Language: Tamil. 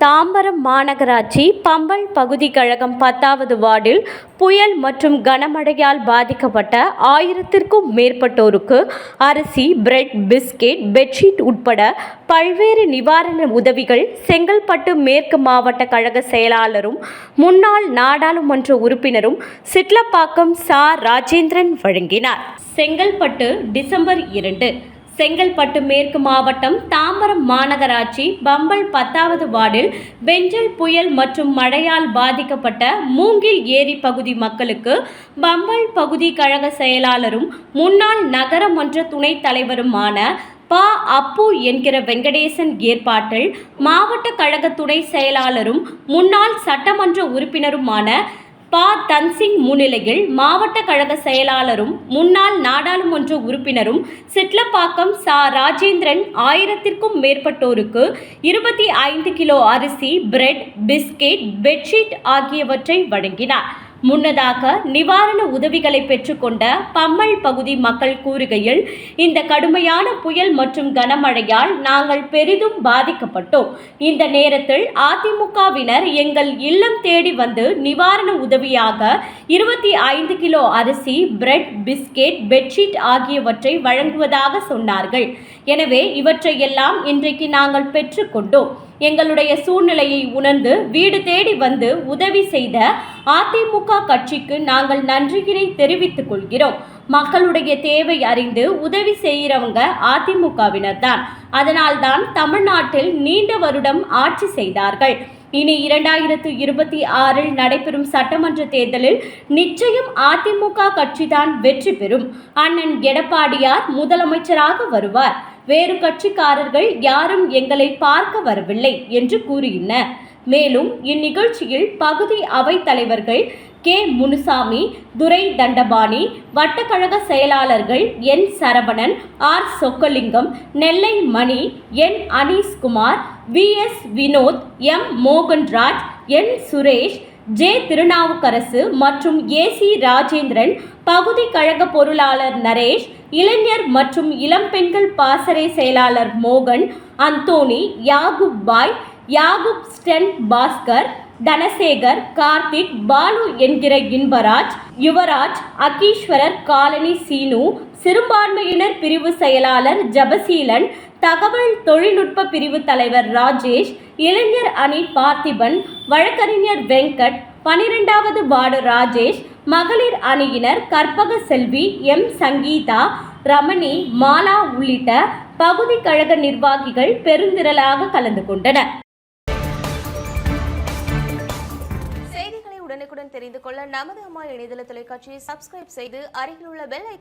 தாம்பரம் மாநகராட்சி பம்பல் பகுதி கழகம் பத்தாவது வார்டில் புயல் மற்றும் கனமழையால் பாதிக்கப்பட்ட ஆயிரத்திற்கும் மேற்பட்டோருக்கு அரிசி பிரெட் பிஸ்கெட் பெட்ஷீட் உட்பட பல்வேறு நிவாரண உதவிகள் செங்கல்பட்டு மேற்கு மாவட்ட கழக செயலாளரும் முன்னாள் நாடாளுமன்ற உறுப்பினரும் சிட்லப்பாக்கம் சா. ராஜேந்திரன் வழங்கினார். செங்கல்பட்டு டிசம்பர் இரண்டு செங்கல்பட்டு மேற்கு மாவட்டம் தாம்பரம் மாநகராட்சி பம்பல் பத்தாவது வார்டில் பெஞ்சல் புயல் மற்றும் மழையால் பாதிக்கப்பட்ட மூங்கில் ஏரி பகுதி மக்களுக்கு பம்பல் பகுதி கழக செயலாளரும் முன்னாள் நகரமன்ற துணைத் தலைவருமான ப. அப்பு என்கிற வெங்கடேசன் ஏற்பாட்டில் மாவட்ட கழக துணை செயலாளரும் முன்னாள் சட்டமன்ற உறுப்பினருமான பா தன்சிங் முன்னிலையில் மாவட்ட கழக செயலாளரும் முன்னாள் நாடாளுமன்ற உறுப்பினரும் சிட்லப்பாக்கம் சா ராஜேந்திரன் ஆயிரத்திற்கும் மேற்பட்டோருக்கு இருபத்தி ஐந்து கிலோ அரிசி பிரெட் பிஸ்கெட் பெட்ஷீட் ஆகியவற்றை வழங்கினார். முன்னதாக நிவாரண உதவிகளை பெற்றுக்கொண்ட பம்மல் பகுதி மக்கள் கூறுகையில் இந்த கடுமையான புயல் மற்றும் கனமழையால் நாங்கள் பெரிதும் பாதிக்கப்பட்டோம். இந்த நேரத்தில் அதிமுகவினர் எங்கள் இல்லம் தேடி வந்து நிவாரண உதவியாக இருபத்தி ஐந்து கிலோ அரிசி பிரெட் பிஸ்கெட் பெட்ஷீட் ஆகியவற்றை வழங்குவதாக சொன்னார்கள். எனவே இவற்றையெல்லாம் இன்றைக்கு நாங்கள் பெற்றுக்கொண்டோம். எங்களுடைய சூழ்நிலையை உணர்ந்து வீடு தேடி வந்து உதவி செய்த அதிமுக கட்சிக்கு நாங்கள் நன்றியினை தெரிவித்துக் கொள்கிறோம். மக்களுடைய தேவை அறிந்து உதவி செய்கிறவங்க அதிமுகவினர் தான். அதனால்தான் தமிழ்நாட்டில் நீண்ட வருடம் ஆட்சி செய்தார்கள். இனி இரண்டாயிரத்து இருபத்தி ஆறில் நடைபெறும் சட்டமன்ற தேர்தலில் நிச்சயம் அதிமுக கட்சிதான் வெற்றி பெறும். அண்ணன் எடப்பாடியார் முதலமைச்சராக வருவார். வேறு கட்சிக்காரர்கள் யாரும் எங்களை பார்க்க வரவில்லை என்று கூறினர் மேலும் இந்நிகழ்ச்சியில் பகுதி அவைத் தலைவர்கள் கே. முனுசாமி துரை தண்டபாணி வட்டக்கழக செயலாளர்கள் N. Saravanan R. Chockalingam Nellai Mani N. Aneeskumar V S Vinod M. Mohanraj N. Suresh J. Thirunavukkarasu மற்றும் ஏ. சி. ராஜேந்திரன் பகுதி கழக பொருளாளர் நரேஷ் இளைஞர் மற்றும் இளம்பெண்கள் பாசறை செயலாளர் மோகன் அந்தோணி யாகுப் பாய் யாகுப் ஸ்டென் பாஸ்கர் தனசேகர் கார்த்திக் பாலு என்கிற இன்பராஜ் யுவராஜ் அகீஸ்வரர் காலனி சீனு சிறுபான்மையினர் பிரிவு செயலாளர் ஜபசீலன் தகவல் தொழில்நுட்ப பிரிவு தலைவர் ராஜேஷ் இளைஞர் அணி பார்த்திபன் வழக்கறிஞர் வெங்கட் பனிரெண்டாவது வார்டு ராஜேஷ் மகளிர் அணியினர் கற்பக செல்வி எம் சங்கீதா ரமணி மாலா உள்ளிட்ட பகுதி கழக நிர்வாகிகள் பெருந்திரளாக கலந்து கொண்டனர். செய்திகளை உடனுக்குடன் தெரிந்து கொள்ள நமது அம்மா இணையதள தொலைக்காட்சியை சப்ஸ்கிரைப் செய்து அருகில் உள்ள பெல்